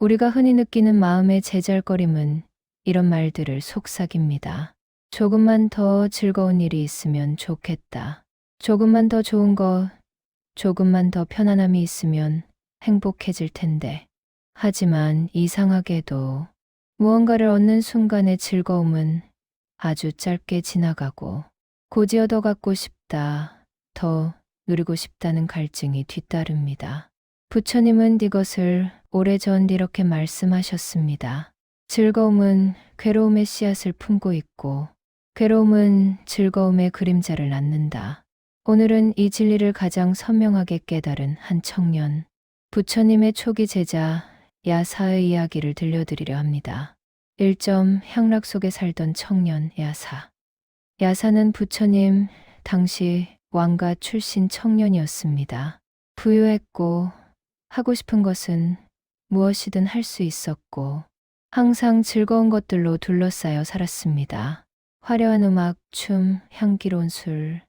우리가 흔히 느끼는 마음의 제잘거림은 이런 말들을 속삭입니다. 조금만 더 즐거운 일이 있으면 좋겠다. 조금만 더 좋은 것, 조금만 더 편안함이 있으면 행복해질 텐데. 하지만 이상하게도 무언가를 얻는 순간의 즐거움은 아주 짧게 지나가고 고지 얻어 갖고 싶다, 더 누리고 싶다는 갈증이 뒤따릅니다. 부처님은 이것을 오래전 이렇게 말씀하셨습니다. 즐거움은 괴로움의 씨앗을 품고 있고 괴로움은 즐거움의 그림자를 낳는다. 오늘은 이 진리를 가장 선명하게 깨달은 한 청년, 부처님의 초기 제자 야사의 이야기를 들려드리려 합니다. 1점 향락 속에 살던 청년 야사. 야사는 부처님 당시 왕가 출신 청년이었습니다. 부유했고 하고 싶은 것은 무엇이든 할 수 있었고 항상 즐거운 것들로 둘러싸여 살았습니다. 화려한 음악, 춤, 향기로운 술,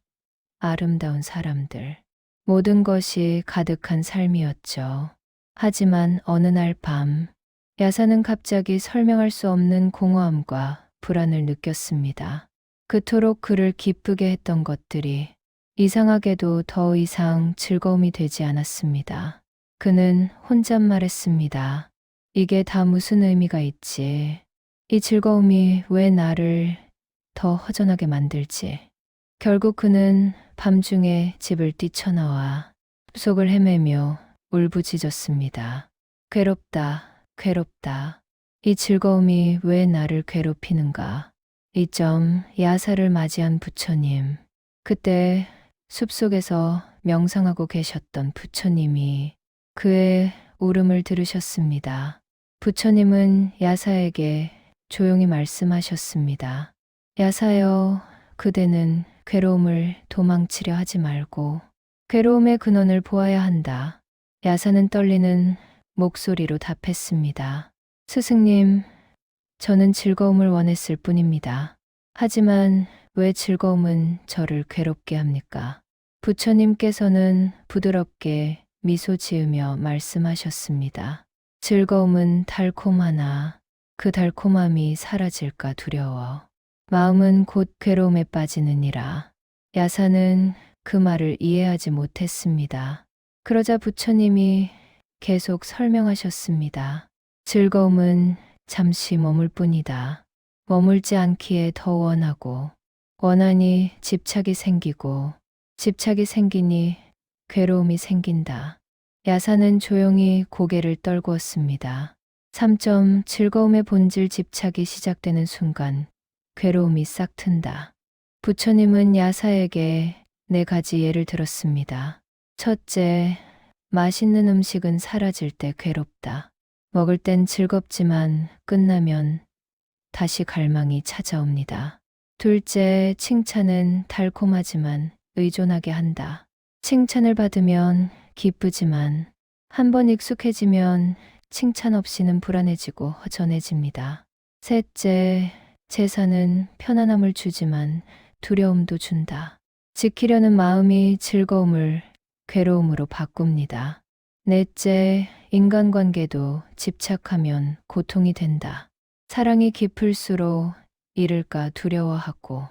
아름다운 사람들. 모든 것이 가득한 삶이었죠. 하지만 어느 날 밤, 야사는 갑자기 설명할 수 없는 공허함과 불안을 느꼈습니다. 그토록 그를 기쁘게 했던 것들이 이상하게도 더 이상 즐거움이 되지 않았습니다. 그는 혼잣말했습니다. 이게 다 무슨 의미가 있지? 이 즐거움이 왜 나를 더 허전하게 만들지? 결국 그는 밤중에 집을 뛰쳐나와 숲속을 헤매며 울부짖었습니다. 괴롭다, 괴롭다. 이 즐거움이 왜 나를 괴롭히는가? 이 점 야사를 맞이한 부처님. 그때 숲속에서 명상하고 계셨던 부처님이 그의 울음을 들으셨습니다. 부처님은 야사에게 조용히 말씀하셨습니다. 야사여, 그대는 괴로움을 도망치려 하지 말고 괴로움의 근원을 보아야 한다. 야사는 떨리는 목소리로 답했습니다. 스승님, 저는 즐거움을 원했을 뿐입니다. 하지만 왜 즐거움은 저를 괴롭게 합니까? 부처님께서는 부드럽게 미소 지으며 말씀하셨습니다. 즐거움은 달콤하나 그 달콤함이 사라질까 두려워. 마음은 곧 괴로움에 빠지느니라. 야사는 그 말을 이해하지 못했습니다. 그러자 부처님이 계속 설명하셨습니다. 즐거움은 잠시 머물 뿐이다. 머물지 않기에 더 원하고, 원하니 집착이 생기고, 집착이 생기니 괴로움이 생긴다. 야사는 조용히 고개를 떨구었습니다. 3점 즐거움의 본질 집착이 시작되는 순간 괴로움이 싹 튼다. 부처님은 야사에게 네 가지 예를 들었습니다. 첫째, 맛있는 음식은 사라질 때 괴롭다. 먹을 땐 즐겁지만 끝나면 다시 갈망이 찾아옵니다. 둘째, 칭찬은 달콤하지만 의존하게 한다. 칭찬을 받으면 기쁘지만 한 번 익숙해지면 칭찬 없이는 불안해지고 허전해집니다. 셋째, 제사는 편안함을 주지만 두려움도 준다. 지키려는 마음이 즐거움을 괴로움으로 바꿉니다. 넷째, 인간관계도 집착하면 고통이 된다. 사랑이 깊을수록 잃을까 두려워하고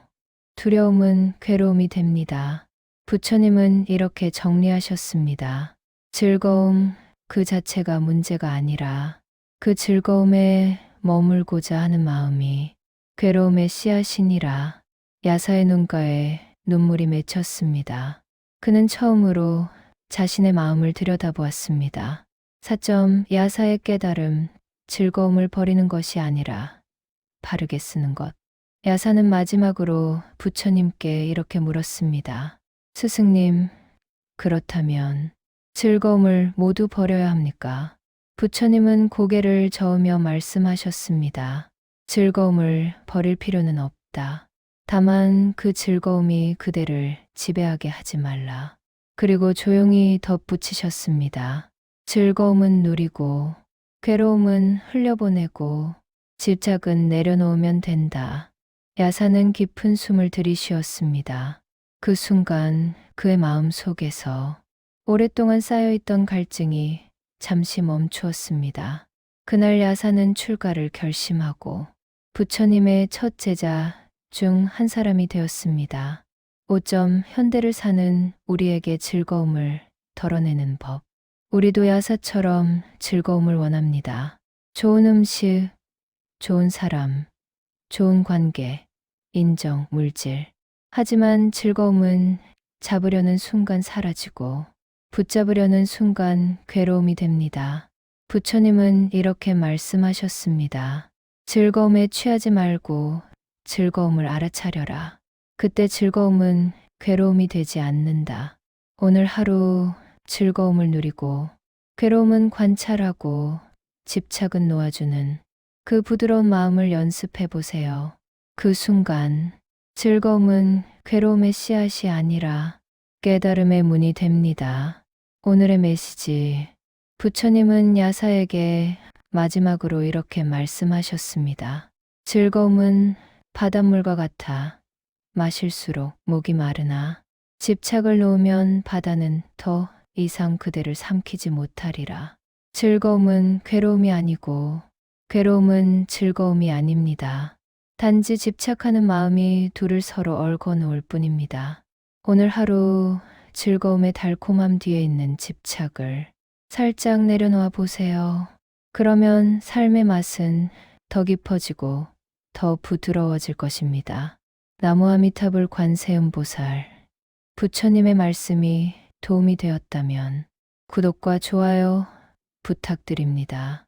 두려움은 괴로움이 됩니다. 부처님은 이렇게 정리하셨습니다. 즐거움 그 자체가 문제가 아니라 그 즐거움에 머물고자 하는 마음이 괴로움의 씨앗이니라 야사의 눈가에 눈물이 맺혔습니다. 그는 처음으로 자신의 마음을 들여다보았습니다. 4점 야사의 깨달음 즐거움을 버리는 것이 아니라 바르게 쓰는 것. 야사는 마지막으로 부처님께 이렇게 물었습니다. 스승님, 그렇다면 즐거움을 모두 버려야 합니까? 부처님은 고개를 저으며 말씀하셨습니다. 즐거움을 버릴 필요는 없다. 다만 그 즐거움이 그대를 지배하게 하지 말라. 그리고 조용히 덧붙이셨습니다. 즐거움은 누리고, 괴로움은 흘려보내고, 집착은 내려놓으면 된다. 야사는 깊은 숨을 들이쉬었습니다. 그 순간 그의 마음 속에서 오랫동안 쌓여있던 갈증이 잠시 멈추었습니다. 그날 야사는 출가를 결심하고 부처님의 첫 제자 중 한 사람이 되었습니다. 5점 현대를 사는 우리에게 즐거움을 덜어내는 법. 우리도 야사처럼 즐거움을 원합니다. 좋은 음식, 좋은 사람, 좋은 관계, 인정, 물질. 하지만 즐거움은 잡으려는 순간 사라지고 붙잡으려는 순간 괴로움이 됩니다. 부처님은 이렇게 말씀하셨습니다. 즐거움에 취하지 말고 즐거움을 알아차려라. 그때 즐거움은 괴로움이 되지 않는다. 오늘 하루 즐거움을 누리고 괴로움은 관찰하고 집착은 놓아주는 그 부드러운 마음을 연습해 보세요. 그 순간 즐거움은 괴로움의 씨앗이 아니라 깨달음의 문이 됩니다. 오늘의 메시지. 부처님은 야사에게 마지막으로 이렇게 말씀하셨습니다. 즐거움은 바닷물과 같아 마실수록 목이 마르나 집착을 놓으면 바다는 더 이상 그대를 삼키지 못하리라. 즐거움은 괴로움이 아니고 괴로움은 즐거움이 아닙니다. 단지 집착하는 마음이 둘을 서로 얽어 놓을 뿐입니다. 오늘 하루 즐거움의 달콤함 뒤에 있는 집착을 살짝 내려놓아 보세요. 그러면 삶의 맛은 더 깊어지고 더 부드러워질 것입니다. 나무아미타불 관세음 보살 부처님의 말씀이 도움이 되었다면 구독과 좋아요 부탁드립니다.